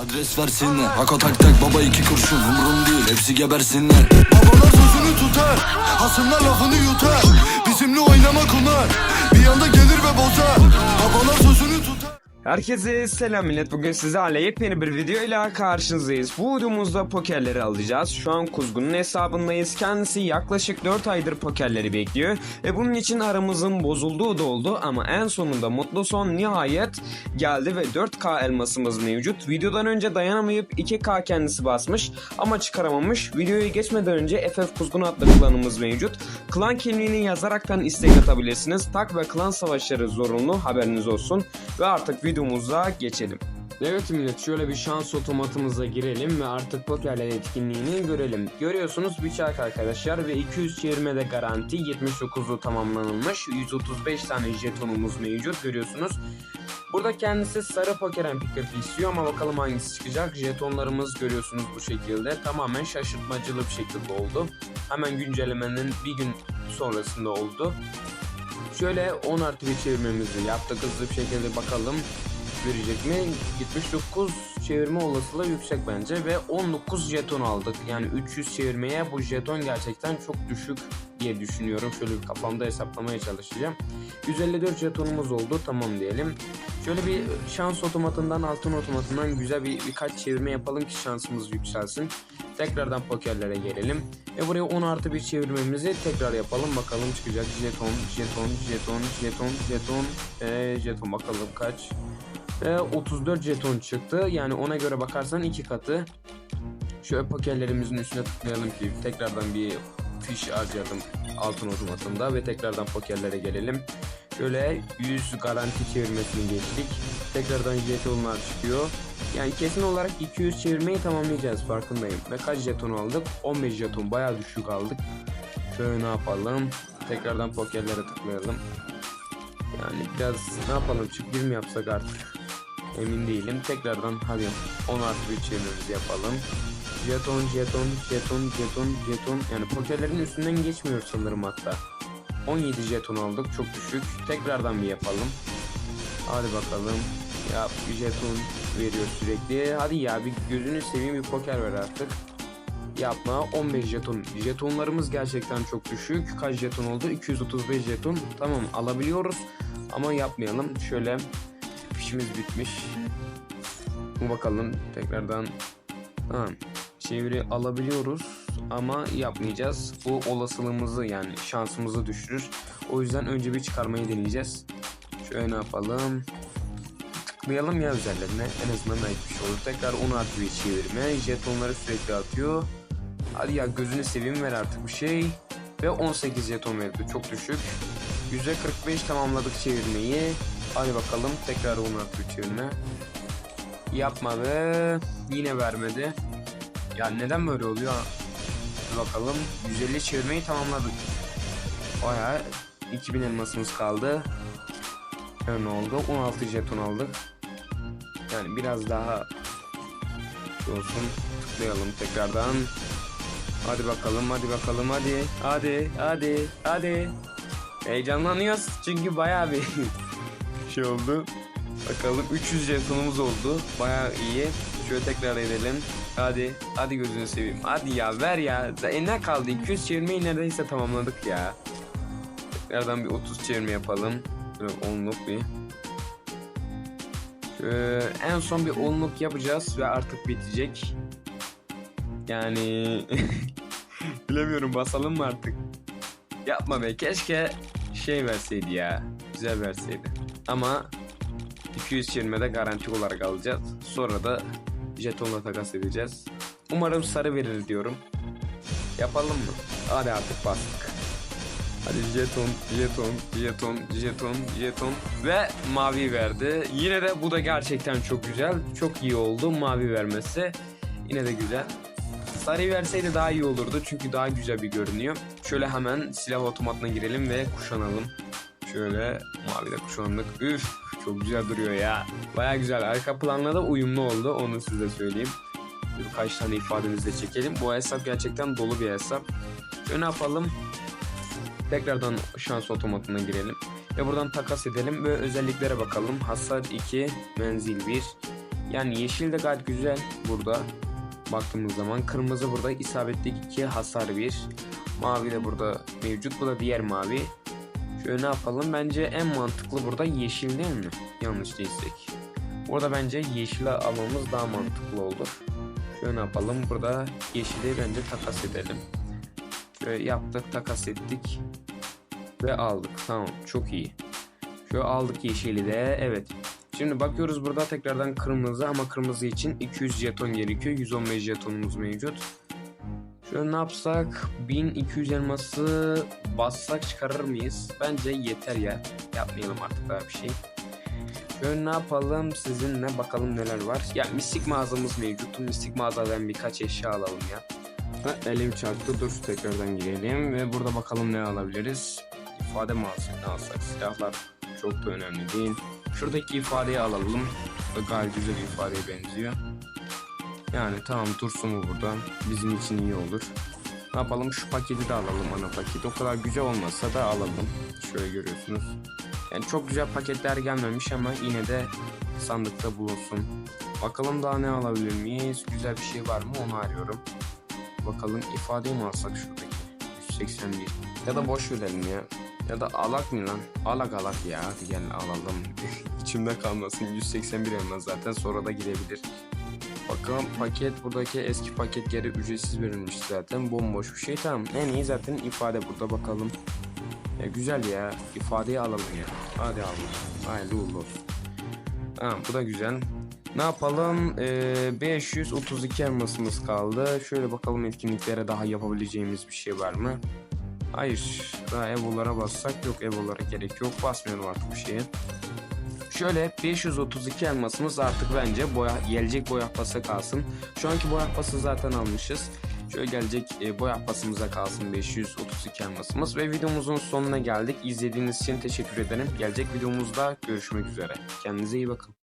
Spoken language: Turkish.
Adres versinler. Hako tak tak baba iki kurşun. Umrum değil hepsi gebersinler. Babalar sözünü tutar Hasımlar lafını yutar. Bizimle oynamak onlar Bir anda gelir ve bozar. Babalar sözünü Herkese selam millet. Bugün sizlerle yepyeni bir videoyla karşınızdayız. Bu videomuzda pokerleri alacağız. Şu an Kuzgun'un hesabındayız. Kendisi yaklaşık 4 aydır pokerleri bekliyor. Ve bunun için aramızın bozulduğu da oldu. Ama en sonunda mutlu son nihayet geldi ve 4K elmasımız mevcut. Videodan önce dayanamayıp 2K kendisi basmış ama çıkaramamış. Videoya geçmeden önce FF Kuzgun adlı klanımız mevcut. Klan kimliğini yazaraktan istek atabilirsiniz. Tak ve klan savaşları zorunlu haberiniz olsun. Ve artık videomuza geçelim. Evet millet şöyle bir şans otomatımıza girelim ve artık pokerler etkinliğini görelim. Görüyorsunuz bir arkadaşlar ve 220'de garanti 79'u tamamlanılmış. 135 tane jetonumuz mevcut görüyorsunuz. Burada kendisi sarı pokeren pick istiyor ama bakalım hangisi çıkacak. Jetonlarımız görüyorsunuz bu şekilde. Tamamen şaşırtmacılı bir şekilde oldu. Hemen güncellemenin bir gün sonrasında oldu. Şöyle 10 artı bir çevirmemizi yaptık hızlı bir şekilde bakalım verecek mi? 79 çevirme olasılığı yüksek bence ve 19 jeton aldık. Yani 300 çevirmeye bu jeton gerçekten çok düşük diye düşünüyorum. Şöyle bir kafamda hesaplamaya çalışacağım. 154 jetonumuz oldu tamam diyelim. Şöyle bir şans otomatından altın otomatından güzel bir birkaç çevirme yapalım ki şansımız yükselsin. Tekrardan pokerlere gelelim. Ve buraya 10 artı bir çevirmemizi tekrar yapalım. Bakalım çıkacak jeton, jeton, jeton, jeton, jeton, ee, jeton bakalım kaç. Ve 34 jeton çıktı. Yani ona göre bakarsan iki katı. Şöyle pokerlerimizin üstüne tıklayalım ki tekrardan bir fiş harcadım altın otomatında ve tekrardan pokerlere gelelim. Şöyle 100 garanti çevirmesini geçtik. Tekrardan jetonlar çıkıyor. Yani kesin olarak 200 çevirmeyi tamamlayacağız farkındayım. Ve kaç jeton aldık? 15 jeton bayağı düşük aldık. Şöyle ne yapalım? Tekrardan pokerlere tıklayalım. Yani biraz ne yapalım çık bir mi yapsak artık? Emin değilim. Tekrardan hadi 10 artı bir çevirmemizi yapalım. Jeton, jeton, jeton, jeton, jeton. Yani pokerlerin üstünden geçmiyor sanırım hatta. 17 jeton aldık. Çok düşük. Tekrardan bir yapalım. Hadi bakalım. Ya jeton veriyor sürekli. Hadi ya bir gözünü seveyim bir poker ver artık. Yapma 15 jeton. Jetonlarımız gerçekten çok düşük. Kaç jeton oldu? 235 jeton. Tamam alabiliyoruz. Ama yapmayalım. Şöyle fişimiz bitmiş. Bakalım tekrardan. Tamam. Çeviri alabiliyoruz ama yapmayacağız. Bu olasılığımızı yani şansımızı düşürür. O yüzden önce bir çıkarmayı deneyeceğiz. Şöyle ne yapalım? Tıklayalım ya üzerlerine. En azından şey olur. Tekrar 10 artı bir çevirme. Jetonları sürekli atıyor. Hadi ya gözünü seveyim ver artık bir şey. Ve 18 jeton verdi. Çok düşük. %45 tamamladık çevirmeyi. Hadi bakalım tekrar 10 artı bir çevirme. Yapmadı. Yine vermedi. Ya neden böyle oluyor? Bir bakalım. 150 çevirmeyi tamamladık. Baya 2000 elmasımız kaldı. Ne oldu? 16 jeton aldık. Yani biraz daha olsun. Tıklayalım tekrardan. Hadi bakalım, hadi bakalım, hadi. Hadi, hadi, hadi. Heyecanlanıyoruz çünkü bayağı bir şey oldu. Bakalım 300 jetonumuz oldu. Bayağı iyi. Şöyle tekrar edelim. Hadi. Hadi gözünü seveyim. Hadi ya ver ya. E ne kaldı? 200 çevirmeyi neredeyse tamamladık ya. Tekrardan bir 30 çevirme yapalım. Böyle onluk bir. Şöyle en son bir onluk yapacağız ve artık bitecek. Yani bilemiyorum basalım mı artık? Yapma be keşke şey verseydi ya. Güzel verseydi. Ama 220'de garanti olarak alacağız. Sonra da jetonla takas edeceğiz. Umarım sarı verir diyorum. Yapalım mı? Hadi artık bastık. Hadi jeton, jeton, jeton, jeton, jeton ve mavi verdi. Yine de bu da gerçekten çok güzel. Çok iyi oldu mavi vermesi. Yine de güzel. Sarı verseydi daha iyi olurdu çünkü daha güzel bir görünüyor. Şöyle hemen silah otomatına girelim ve kuşanalım. Şöyle mavi de kuşandık. Üf çok güzel duruyor ya. Baya güzel. Arka planla da uyumlu oldu. Onu size söyleyeyim. Birkaç tane ifademizi de çekelim. Bu hesap gerçekten dolu bir hesap. Şöyle ne yapalım? Tekrardan şans otomatına girelim. Ve buradan takas edelim ve özelliklere bakalım. Hasar 2, menzil 1, Yani yeşil de gayet güzel burada. Baktığımız zaman kırmızı burada isabetli 2 hasar 1. Mavi de burada mevcut. Bu da diğer mavi. Şöyle ne yapalım? Bence en mantıklı burada yeşil değil mi? Yanlış değilsek. Burada bence yeşil almamız daha mantıklı olur. Şöyle ne yapalım? Burada yeşili bence takas edelim. Şöyle yaptık, takas ettik. Ve aldık. Tamam, çok iyi. Şöyle aldık yeşili de. Evet. Şimdi bakıyoruz burada tekrardan kırmızı ama kırmızı için 200 jeton gerekiyor. 115 jetonumuz mevcut. Şöyle ne yapsak? 1200 elması bassak çıkarır mıyız? Bence yeter ya. Yapmayalım artık daha bir şey. Şöyle ne yapalım sizinle bakalım neler var. Ya mistik mağazamız mevcut. Mistik mağazadan birkaç eşya alalım ya. Ha, elim çarptı. Dur tekrardan girelim ve burada bakalım ne alabiliriz. İfade mağazası ne alsak? Silahlar çok da önemli değil. Şuradaki ifadeyi alalım. Bu da gayet güzel bir ifadeye benziyor. Yani tamam dursun bu burada. Bizim için iyi olur. Ne yapalım şu paketi de alalım ana paketi. O kadar güzel olmasa da alalım. Şöyle görüyorsunuz. Yani çok güzel paketler gelmemiş ama yine de sandıkta bulunsun. Bakalım daha ne alabilir miyiz? Güzel bir şey var mı onu arıyorum. Bakalım ifadeyi mi alsak şuradaki? 181. Ya da boş verelim ya. Ya da alak mı lan? Alak alak ya. Hadi gel alalım. İçimde kalmasın. 181 elmas zaten sonra da girebilir. Bakalım paket buradaki eski paket geri ücretsiz verilmiş zaten. Bomboş bir şey tamam. En iyi zaten ifade burada bakalım. Ya güzel ya. ifadeyi alalım ya. Hadi alalım. Hayırlı uğurlu olsun. Tamam bu da güzel. Ne yapalım? Ee, 532 elmasımız kaldı. Şöyle bakalım etkinliklere daha yapabileceğimiz bir şey var mı? Hayır. Daha evolara bassak yok evolara gerek yok. Basmıyorum artık bir şeye. Şöyle 532 elmasımız artık bence boya, gelecek boya pası kalsın. Şu anki boya pası zaten almışız. Şöyle gelecek e, boya pasımıza kalsın 532 elmasımız. Ve videomuzun sonuna geldik. İzlediğiniz için teşekkür ederim. Gelecek videomuzda görüşmek üzere. Kendinize iyi bakın.